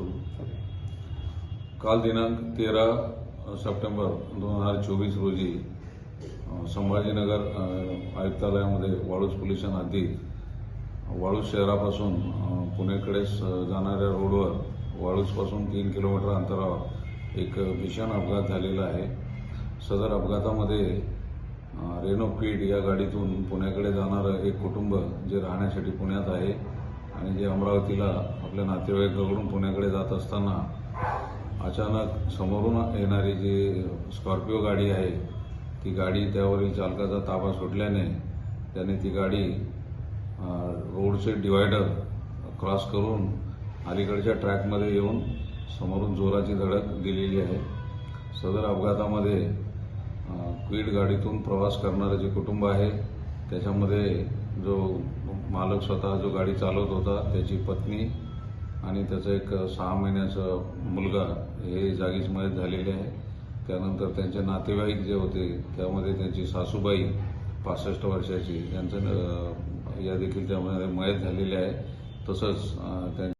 करू काल दिनांक तेरा सप्टेंबर दोन हजार चोवीस रोजी संभाजीनगर आयुक्तालयामध्ये वाळूज पोलीस आधी वाळूज शहरापासून अ, पुणेकडे स- जाणाऱ्या रोडवर वाळूजपासून तीन किलोमीटर अंतरावर एक भीषण अपघात झालेला आहे. सदर अपघातामध्ये रेनो क्विड या गाडीतून पुण्याकडे जाणारं एक कुटुंब जे राहण्यासाठी पुण्यात आहे आणि जे अमरावतीला आपल्या नातेवाईकाकडून पुण्याकडे जात असताना अचानक समोरून येणारी जी स्कॉर्पिओ गाडी आहे ती गाडी त्यावरील चालकाचा ताबा सुटल्याने त्याने ती गाडी रोडचे डिवायडर क्रॉस करून अलीकडच्या ट्रॅकमध्ये येऊन समोरून जोराची धडक दिलेली आहे. सदर अपघातामध्ये क्वीड गाडीतून प्रवास करणारं जे कुटुंब आहे त्याच्यामध्ये जो मालक स्वतः जो गाडी चालवत होता त्याची पत्नी आणि त्याचा एक सहा महिन्याचा मुलगा हे जागीच मयत झालेले आहे. त्यानंतर त्यांचे नातेवाईक जे होते त्यामध्ये त्यांची सासूबाई पासष्ट वर्षाची यांचं या देखील त्यामध्ये मयत झालेले आहे. तसंच त्यां